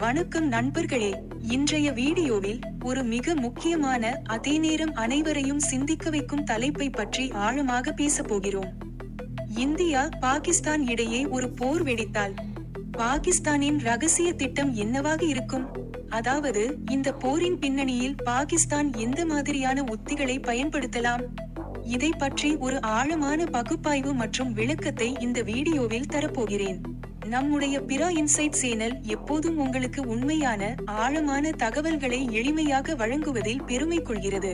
வணக்கம் நண்பர்களே. இன்றைய வீடியோவில் ஒரு மிக முக்கியமான அதே நேரம் அனைவரையும் சிந்திக்க வைக்கும் தலைப்பை பற்றி ஆழமாக பேசப் போகிறோம். இந்தியா பாகிஸ்தான் இடையே ஒரு போர் வெடித்தால் பாகிஸ்தானின் ரகசிய திட்டம் என்னவாக இருக்கும்? அதாவது இந்த போரின் பின்னணியில் பாகிஸ்தான் எந்த மாதிரியான உத்திகளை பயன்படுத்தலாம்? இதை பற்றி ஒரு ஆழமான பகுப்பாய்வு மற்றும் விளக்கத்தை இந்த வீடியோவில் தரப்போகிறேன். நம்முடைய பிற இன்சைட் சேனல் எப்போதும் உங்களுக்கு உண்மையான ஆழமான தகவல்களை எளிமையாக வழங்குவதில் பெருமை கொள்கிறது.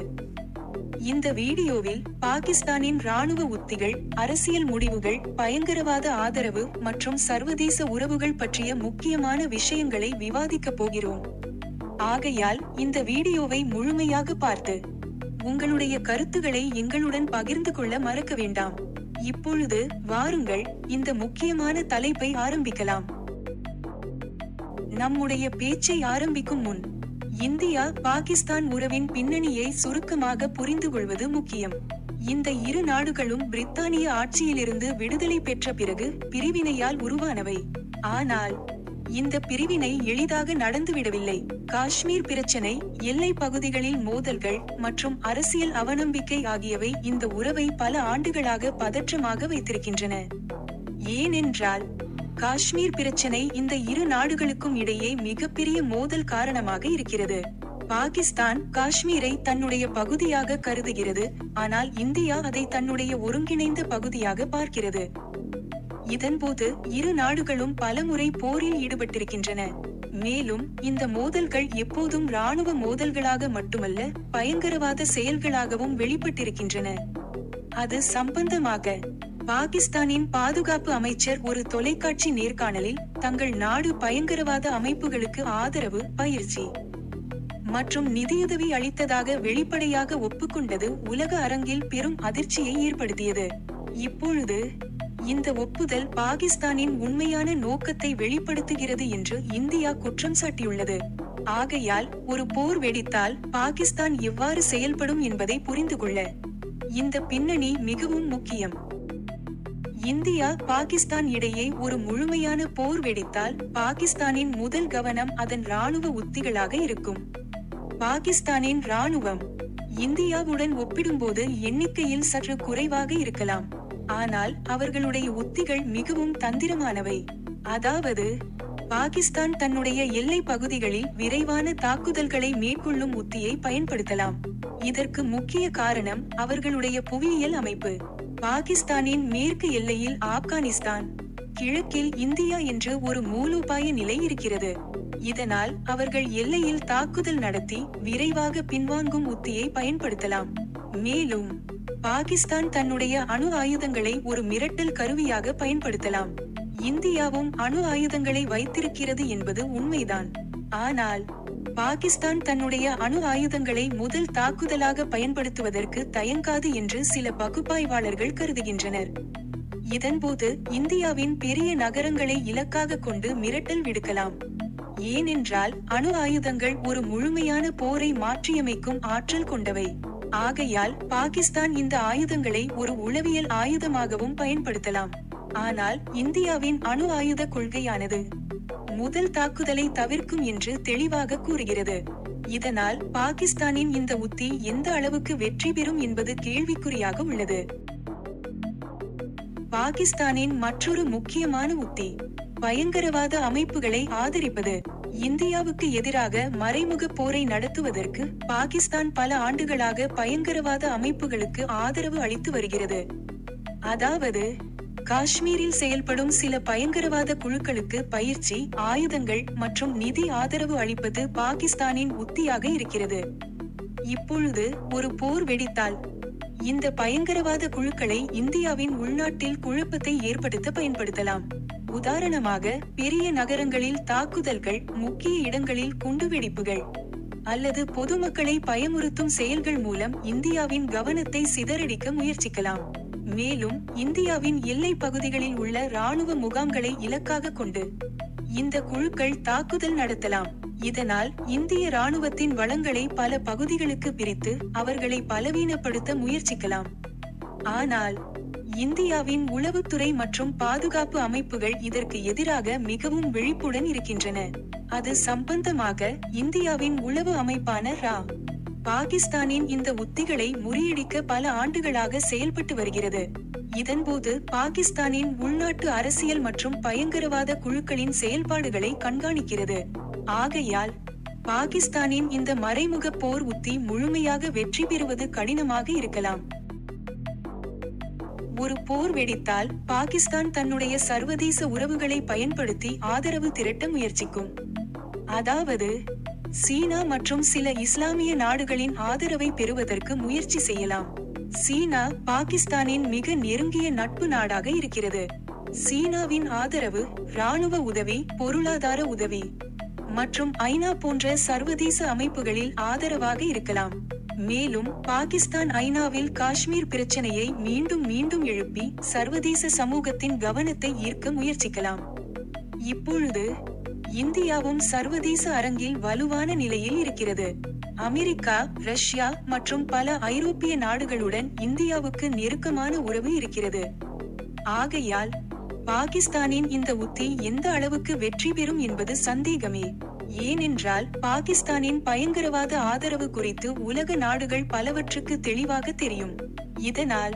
இந்த வீடியோவில் பாகிஸ்தானின் ராணுவ உத்திகள் அரசியல் முடிவுகள் பயங்கரவாத ஆதரவு மற்றும் சர்வதேச உறவுகள் பற்றிய முக்கியமான விஷயங்களை விவாதிக்கப் போகிறோம். ஆகையால் இந்த வீடியோவை முழுமையாக பார்த்து உங்களுடைய கருத்துக்களை எங்களுடன் பகிர்ந்து கொள்ள மறக்க வேண்டாம். இப்பொழுது வாருங்கள் இந்த முக்கியமான தலைப்பை ஆரம்பிக்கலாம். நம்முடைய பேச்சை ஆரம்பிக்கும் முன் இந்தியா பாகிஸ்தான் உறவின் பின்னணியை சுருக்கமாக புரிந்து கொள்வது முக்கியம். இந்த இரு நாடுகளும் பிரித்தானிய ஆட்சியிலிருந்து விடுதலை பெற்ற பிறகு பிரிவினையால் உருவானவை. ஆனால் இந்த பிரிவினை எளிதாக நடந்துவிடவில்லை காஷ்மீர் பிரச்சனை எல்லை பகுதிகளில் மோதல்கள் மற்றும் அரசியல் அவநம்பிக்கை ஆகியவை இந்த உறவை பல ஆண்டுகளாக பதற்றமாக வைத்திருக்கின்றன. ஏனென்றால் காஷ்மீர் பிரச்சனை இந்த இரு நாடுகளுக்கும் இடையே மிகப்பெரிய மோதல் காரணமாக இருக்கிறது. பாகிஸ்தான் காஷ்மீரை தன்னுடைய பகுதியாக கருதுகிறது ஆனால் இந்தியா அதை தன்னுடைய ஒருங்கிணைந்த பகுதியாக பார்க்கிறது. இதன்போது இரு நாடுகளும் பலமுறை போரில் ஈடுபட்டிருக்கின்றன. மேலும் இந்த மோதல்கள் எப்போதும் ராணுவ மோதல்களாக மட்டுமல்ல பயங்கரவாத செயல்களாகவும் வெளிப்பட்டிருக்கின்றன. அது சம்பந்தமாக பாகிஸ்தானின் பாதுகாப்பு அமைச்சர் ஒரு தொலைக்காட்சி நேர்காணலில் தங்கள் நாடு பயங்கரவாத அமைப்புகளுக்கு ஆதரவு பயிற்சி மற்றும் நிதியுதவி அளித்ததாக வெளிப்படையாக ஒப்புக்கொண்டது உலக அரங்கில் பெரும் அதிர்ச்சியை ஏற்படுத்தியது. இப்பொழுது இந்த ஒப்புதல் பாகிஸ்தானின் உண்மையான நோக்கத்தை வெளிப்படுத்துகிறது என்று இந்தியா குற்றம் சாட்டியுள்ளது. ஆகையால் ஒரு போர் வெடித்தால் பாகிஸ்தான் எவ்வாறு செயல்படும் என்பதை புரிந்து கொள்ள. இந்த பின்னணி மிகவும் முக்கியம். இந்தியா பாகிஸ்தான் இடையே ஒரு முழுமையான போர் வெடித்தால் பாகிஸ்தானின் முதல் கவனம் அதன் ராணுவ உத்திகளாக இருக்கும். பாகிஸ்தானின் ராணுவம் இந்தியாவுடன் ஒப்பிடும்போது எண்ணிக்கையில் சற்று குறைவாக இருக்கலாம். ஆனால் அவர்களுடைய உத்திகள் மிகவும் தந்திரமானவை. அதாவது பாகிஸ்தான் தன்னுடைய எல்லை பகுதிகளில் விரைவான தாக்குதல்களை மேற்கொள்ளும் உத்தியை பயன்படுத்தலாம். இதற்கு முக்கிய காரணம் அவர்களுடைய புவியியல் அமைப்பு. பாகிஸ்தானின் மேற்கு எல்லையில் ஆப்கானிஸ்தான் கிழக்கில் இந்தியா என்று ஒரு மூலோபாய நிலை இருக்கிறது. இதனால் அவர்கள் எல்லையில் தாக்குதல் நடத்தி விரைவாக பின்வாங்கும் உத்தியை பயன்படுத்தலாம். மேலும் பாகிஸ்தான் தன்னுடைய அணு ஆயுதங்களை ஒரு மிரட்டல் கருவியாக பயன்படுத்தலாம். இந்தியாவும் அணு ஆயுதங்களை வைத்திருக்கிறது என்பது உண்மைதான். ஆனால் பாகிஸ்தான் தன்னுடைய அணு ஆயுதங்களை முதல் தாக்குதலாக பயன்படுத்துவதற்கு தயங்காது என்று சில பகுப்பாய்வாளர்கள் கருதுகின்றனர். இதன்போது இந்தியாவின் பெரிய நகரங்களை இலக்காக கொண்டு மிரட்டல் விடுக்கலாம். ஏனென்றால் அணு ஆயுதங்கள் ஒரு முழுமையான போரை மாற்றியமைக்கும் ஆற்றல் கொண்டவை. ஆகையால் பாகிஸ்தான் இந்த ஆயுதங்களை ஒரு உளவியல் ஆயுதமாகவும் பயன்படுத்தலாம். ஆனால் இந்தியாவின் அணு ஆயுத கொள்கையானது முதல் தாக்குதலை தவிர்க்கும் என்று தெளிவாக கூறுகிறது. இதனால் பாகிஸ்தானின் இந்த உத்தி எந்த அளவுக்கு வெற்றி பெறும் என்பது கேள்விக்குறியாக உள்ளது. பாகிஸ்தானின் மற்றொரு முக்கியமான உத்தி பயங்கரவாத அமைப்புகளை ஆதரிப்பது இந்தியாவுக்கு எதிராக மறைமுக போரை நடத்துவதற்கு பாகிஸ்தான் பல ஆண்டுகளாக பயங்கரவாத அமைப்புகளுக்கு ஆதரவு அளித்து வருகிறது. அதாவது காஷ்மீரில் செயல்படும் சில பயங்கரவாத குழுக்களுக்கு பயிற்சி ஆயுதங்கள் மற்றும் நிதி ஆதரவு அளிப்பது பாகிஸ்தானின் உத்தியாக இருக்கிறது. இப்பொழுது ஒரு போர் வெடித்தால் இந்த பயங்கரவாத குழுக்களை இந்தியாவின் உள்நாட்டில் குழப்பத்தை ஏற்படுத்த பயன்படுத்தலாம். உதாரணமாக பெரிய நகரங்களில் தாக்குதல்கள் முக்கிய இடங்களில் குண்டுவெடிப்புகள் அல்லது பொதுமக்களை பயமுறுத்தும் செயல்கள் மூலம் இந்தியாவின் கவனத்தை சிதறடிக்க முயற்சிக்கலாம். மேலும் இந்தியாவின் எல்லை பகுதிகளில் உள்ள ராணுவ முகாம்களை இலக்காக கொண்டு இந்த குழுக்கள் தாக்குதல் நடத்தலாம். இதனால் இந்திய ராணுவத்தின் வளங்களை பல பகுதிகளுக்கு பிரித்து அவர்களை பலவீனப்படுத்த முயற்சிக்கலாம். ஆனால் இந்தியாவின் உளவுத்துறை மற்றும் பாதுகாப்பு அமைப்புகள் இதற்கு எதிராக மிகவும் விழிப்புடன் இருக்கின்றன. அது சம்பந்தமாக இந்தியாவின் உளவு அமைப்பான ரா. பாகிஸ்தானின் இந்த உத்திகளை முறியடிக்க பல ஆண்டுகளாக செயல்பட்டு வருகிறது. இதன்போது பாகிஸ்தானின் உள்நாட்டு அரசியல் மற்றும் பயங்கரவாத குழுக்களின் செயல்பாடுகளை கண்காணிக்கிறது. ஆகையால் பாகிஸ்தானின் இந்த மறைமுக போர் உத்தி முழுமையாக வெற்றி பெறுவது கடினமாக இருக்கலாம். ஒரு போர் வெடித்தால் பாகிஸ்தான் தன்னுடைய சர்வதேச உறவுகளை பயன்படுத்தி ஆதரவு திரட்ட முயற்சிக்கும். அதாவது சீனா மற்றும் சில இஸ்லாமிய நாடுகளின் ஆதரவை பெறுவதற்கு முயற்சி செய்யலாம். சீனா பாகிஸ்தானின் மிக நெருங்கிய நட்பு நாடாக இருக்கிறது. சீனாவின் ஆதரவு ராணுவ உதவி பொருளாதார உதவி மற்றும் ஐநா போன்ற சர்வதேச அமைப்புகளில் ஆதரவாக இருக்கலாம். மேலும் பாகிஸ்தான் ஐநாவில் காஷ்மீர் பிரச்சனையை மீண்டும் மீண்டும் எழுப்பி சர்வதேச சமூகத்தின் கவனத்தை ஈர்க்க முயற்சிக்கலாம். இப்பொழுது இந்தியாவும் சர்வதேச அரங்கில் வலுவான நிலையில் இருக்கிறது. அமெரிக்கா ரஷ்யா மற்றும் பல ஐரோப்பிய நாடுகளுடன் இந்தியாவுக்கு நெருக்கமான உறவு இருக்கிறது. ஆகையால் பாகிஸ்தானின் இந்த உத்தி எந்த அளவுக்கு வெற்றி பெறும் என்பது சந்தேகமே. ஏனென்றால் பாகிஸ்தானின் பயங்கரவாத ஆதரவு குறித்து உலக நாடுகள் பலவற்றுக்கு தெளிவாக தெரியும். இதனால்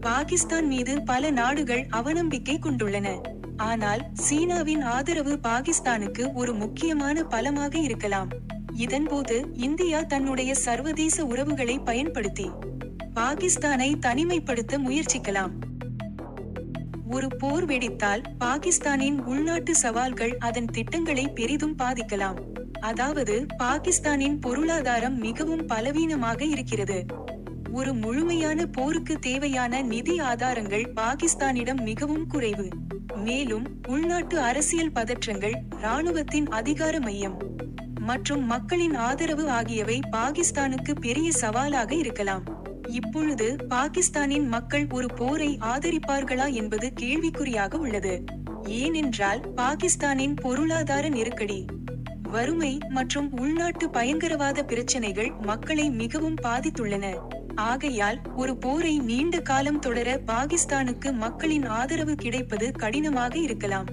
பாகிஸ்தான் மீது பல நாடுகள் அவநம்பிக்கை கொண்டுள்ளன. ஆனால் சீனாவின் ஆதரவு பாகிஸ்தானுக்கு ஒரு முக்கியமான பலமாக இருக்கலாம். இதன்போது இந்தியா தன்னுடைய சர்வதேச உறவுகளை பயன்படுத்தி பாகிஸ்தானை தனிமைப்படுத்த முயற்சிக்கலாம். ஒரு போர் வெடித்தால் பாகிஸ்தானின் உள்நாட்டு சவால்கள் அதன் திட்டங்களை பெரிதும் பாதிக்கலாம். அதாவது பாகிஸ்தானின் பொருளாதாரம் மிகவும் பலவீனமாக இருக்கிறது. ஒரு முழுமையான போருக்கு தேவையான நிதி ஆதாரங்கள் பாகிஸ்தானிடம் மிகவும் குறைவு. மேலும் உள்நாட்டு அரசியல் பதற்றங்கள் ராணுவத்தின் அதிகார மையம். மற்றும் மக்களின் ஆதரவு ஆகியவை பாகிஸ்தானுக்கு பெரிய சவாலாக இருக்கலாம். இப்பொழுது பாகிஸ்தானின் மக்கள் ஒரு போரை ஆதரிப்பார்களா என்பது கேள்விக்குறியாக உள்ளது. ஏனென்றால் பாகிஸ்தானின் பொருளாதார நெருக்கடி வறுமை மற்றும் உள்நாட்டு பயங்கரவாத பிரச்சனைகள் மக்களை மிகவும் பாதித்துள்ளன. ஆகையால் ஒரு போரை நீண்ட காலம் தொடர பாகிஸ்தானுக்கு மக்களின் ஆதரவு கிடைப்பது கடினமாக இருக்கலாம்.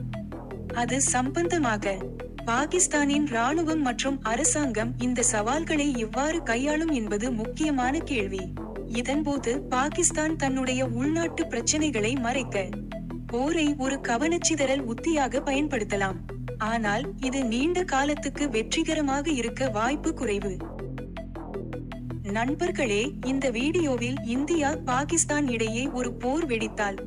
அது சம்பந்தமாக பாகிஸ்தானின் ராணுவம் மற்றும் அரசாங்கம் இந்த சவால்களை எவ்வாறு கையாளும் என்பது முக்கியமான கேள்வி. இதன்போது பாகிஸ்தான் தன்னுடைய உள்நாட்டு பிரச்சனைகளை மறைக்க போரை ஒரு கவனச்சிதறல் உத்தியாக பயன்படுத்தலாம். ஆனால் இது நீண்ட காலத்துக்கு வெற்றிகரமாக இருக்க வாய்ப்பு குறைவு. நண்பர்களே இந்த வீடியோவில் இந்தியா பாகிஸ்தான் இடையே ஒரு போர் வெடித்தால்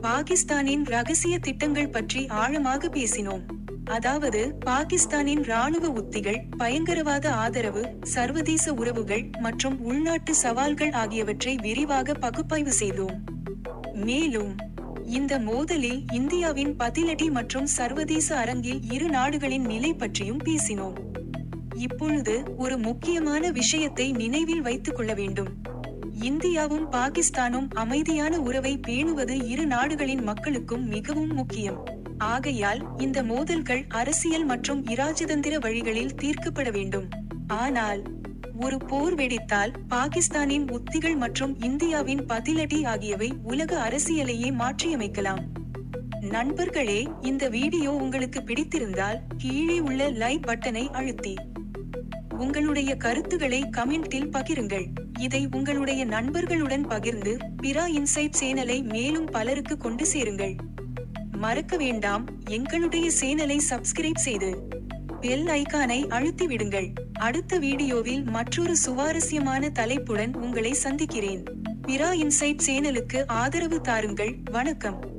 பாகிஸ்தானின் ரகசிய திட்டங்கள் பற்றி ஆழமாக பேசினோம். அதாவது பாகிஸ்தானின் ராணுவ உத்திகள் பயங்கரவாத ஆதரவு சர்வதேச உறவுகள் மற்றும் உள்நாட்டு சவால்கள் ஆகியவற்றை விரிவாக பகுப்பாய்வு செய்தோம். மேலும் இந்த மோதலில் இந்தியாவின் பதிலடி மற்றும் சர்வதேச அரங்கில் இரு நாடுகளின் நிலை பற்றியும் பேசினோம். இப்பொழுது ஒரு முக்கியமான விஷயத்தை நினைவில் வைத்துக் கொள்ள வேண்டும். இந்தியாவும் பாகிஸ்தானும் அமைதியான உறவை பேணுவது இரு நாடுகளின் மக்களுக்கும் மிகவும் முக்கியம். ஆகையால் இந்த மோதல்கள் அரசியல் மற்றும் இராஜதந்திர வழிகளில் தீர்க்கப்பட வேண்டும். ஆனால் ஒரு போர் வெடித்தால் பாகிஸ்தானின் உத்திகள் மற்றும் இந்தியாவின் பதிலடி ஆகியவை உலக அரசியலையே மாற்றியமைக்கலாம். நண்பர்களே இந்த வீடியோ உங்களுக்கு பிடித்திருந்தால் கீழே உள்ள லைக் பட்டனை அழுத்தி. உங்களுடைய கருத்துக்களை கமெண்டில் பகிருங்கள். இதை உங்களுடைய நண்பர்களுடன் பகிர்ந்து பிரா இன்சைட் சேனலை மேலும் பலருக்கு கொண்டு சேருங்கள். மறக்க வேண்டாம். எங்களுடைய சேனலை சப்ஸ்கிரைப் செய்து பெல் ஐகானை அழுத்தி விடுங்கள். அடுத்த வீடியோவில் மற்றொரு சுவாரஸ்யமான தலைப்புடன் உங்களை சந்திக்கிறேன். பிரா இன்சைட் சேனலுக்கு ஆதரவு தாருங்கள். வணக்கம்.